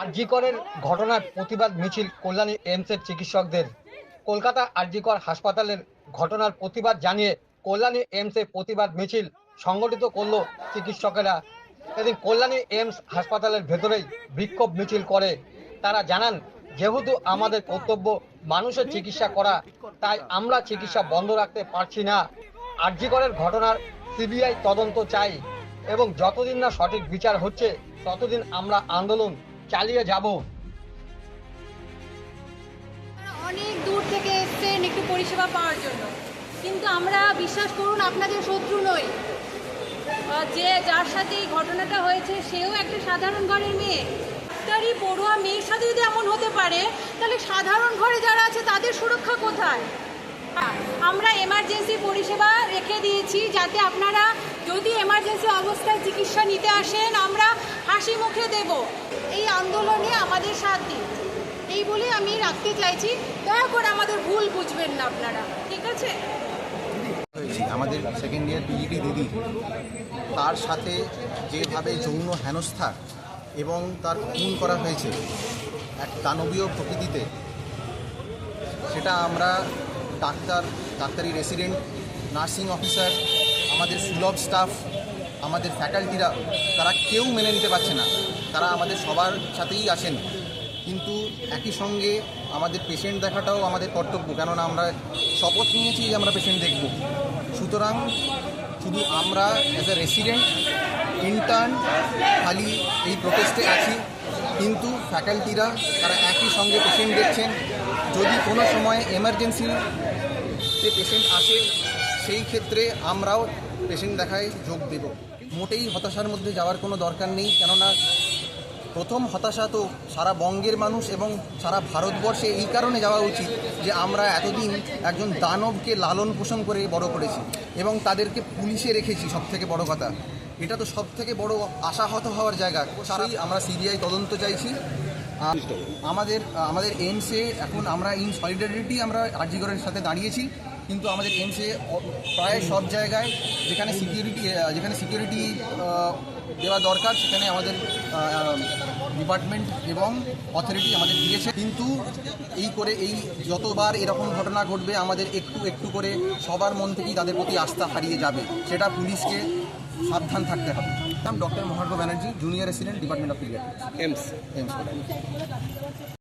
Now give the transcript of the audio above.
আরজিকরের ঘটনার প্রতিবাদ মিছিল কল্যাণী এইমসের চিকিৎসকদের। কলকাতা আরজিকর হাসপাতালের ঘটনার প্রতিবাদ জানিয়ে কল্যাণী এইমসে প্রতিবাদ মিছিল সংগঠিত করল চিকিৎসকেরা। এদিন কল্যাণী এইমস হাসপাতালের ভেতরেই বিক্ষোভ মিছিল করে। তারা জানান যেহেতু আমাদের কর্তব্য মানুষের চিকিৎসা করা তাই আমরা চিকিৎসা বন্ধ রাখতে পারছি না। আরজিকরের ঘটনার সিবিআই তদন্ত চাই এবং যতদিন না সঠিক বিচার হচ্ছে, ততদিন আমরা আন্দোলন চালিয়ে যাব। অনেক দূর থেকে এসছেন একটু পরিষেবা পাওয়ার জন্য। কিন্তু আমরা বিশ্বাস করুন, আপনাদের শত্রু নই। যে যার সাথে এই ঘটনাটা হয়েছে, সেও একটা সাধারণ ঘরের মেয়ে। ডাক্তারি পড়ুয়া মেয়ের সাথে যদি এমন হতে পারে, তাহলে সাধারণ ঘরে যারা আছে, তাদের সুরক্ষা কোথায়? আমরা এমার্জেন্সি পরিষেবা রেখে দিয়েছি যাতে আপনারা যদি এমার্জেন্সি অবস্থায় চিকিৎসা নিতে আসেন, আমরা হাসি মুখে দেব। এই আন্দোলনে আমাদের সাথ দিন। এই বলে আমি রাখতে চাইছি, দয়া করে আমাদের ভুল বুঝবেন না আপনারা, ঠিক আছে? আমাদের সেকেন্ড ইয়ার পিজিটি দিদি, তার সাথে যেভাবে যৌন হেনস্থা এবং তার খুন করা হয়েছে এক দানবীয় প্রকৃতিতে, সেটা আমরা ডাক্তার, ডাক্তারি রেসিডেন্ট নার্সিং অফিসার আমাদের সুলভ স্টাফ আমাদের ফ্যাকাল্টিরা তারা কেউ মেনে নিতে পারছে না। তারা আমাদের সবার সাথেই আসেন কিন্তু একই সঙ্গে আমাদের পেশেন্ট দেখাটাও আমাদের কর্তব্য, কেননা আমরা শপথ নিয়েছি যে আমরা পেশেন্ট দেখব। সুতরাং শুধু আমরা অ্যাজ এ রেসিডেন্ট ইন্টার্ন খালি এই প্রোটেস্টে আছি, কিন্তু ফ্যাকাল্টিরা তারা একই সঙ্গে পেশেন্ট দেখছেন। যদি কোনো সময় এমার্জেন্সিতে পেশেন্ট আসে, সেই ক্ষেত্রে আমরাও পেশেন্ট দেখায় যোগ দেব। মোটেই হতাশার মধ্যে যাওয়ার কোনো দরকার নেই, কেননা প্রথম হতাশা তো সারা বঙ্গের মানুষ এবং সারা ভারতবর্ষে এই কারণে যাওয়া উচিত যে আমরা এতদিন একজন দানবকে লালন পোষণ করে বড় করেছি এবং তাদেরকে পুলিশে রেখেছি সব থেকে বড় কথা। এটা তো সব থেকে বড় আশাহত হওয়ার জায়গা। সারাই আমরা সিবিআই তদন্ত চাইছি। আমাদের আমাদের এইমসে এখন আমরা ইন সলিডারিটি আমরা আরজিগরের সাথে দাঁড়িয়েছি। কিন্তু আমাদের এইমসে প্রায় সব জায়গায় যেখানে সিকিউরিটি যেখানে সিকিউরিটি দেওয়া দরকার সেখানে আমাদের ডিপার্টমেন্ট এবং অথরিটি আমাদের দিয়েছে। কিন্তু এই করে এই যতবার এরকম ঘটনা ঘটবে আমাদের একটু একটু করে সবার মন থেকেই তাদের প্রতি আস্থা হারিয়ে যাবে। সেটা পুলিশকে সাবধান থাকতে হবে। নাম doctor Mahargha Banerjee junior resident department of paediatrics AIIMS. AIIMS